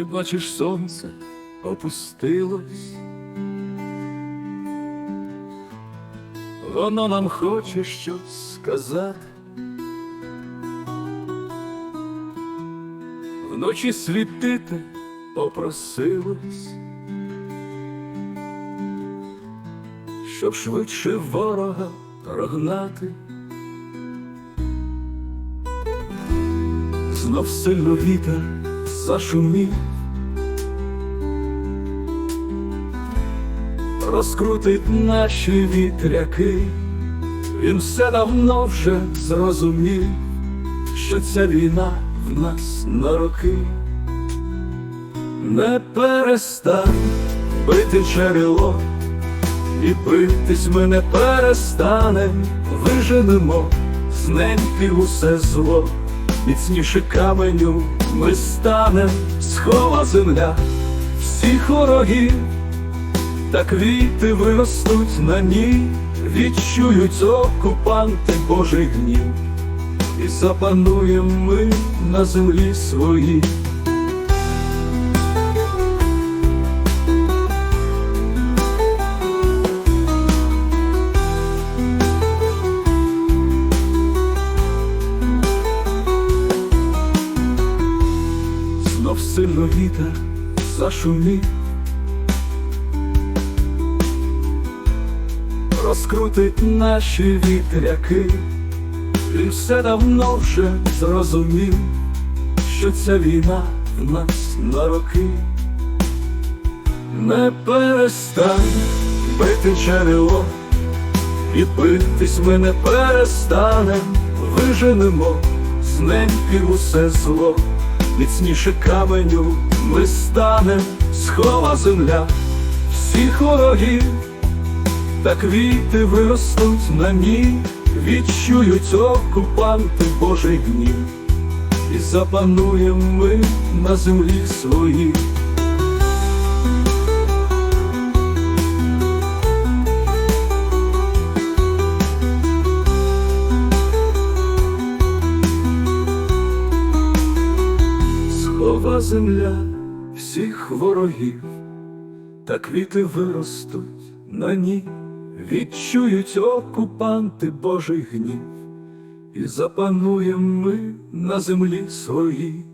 Ти бачиш сонце опустилось, воно нам хоче щось сказати. Вночі світити попросилось, щоб швидше ворога прогнати. Знов сильно вітер зашумів, розкрутить наші вітряки, він все давно вже зрозумів, що ця війна в нас на роки. Не перестань бити джерело, і битись ми не перестанем, виженемо з неньки усе зло, міцніше каменю ми станем, схова земля всіх ворогів, та квіти виростуть на ній, відчують окупанти Божий гнів, і запануєм ми на землі своїй. Знов сильно вітер зашумів, розкрутить наші вітряки, він все давно вже зрозумів, що ця війна в нас на роки. Не перестань бити джерело, і битись ми не перестанем, виженемо з неньки усе зло, міцніше каменю ми станем, схова земля всіх ворогів, та квіти виростуть на ній, відчують окупанти Божий гнів, і запануєм ми на землі своїй. Схова земля всіх ворогів, та квіти виростуть на ній, відчують окупанти Божий гнів, і запануєм ми на землі своїй.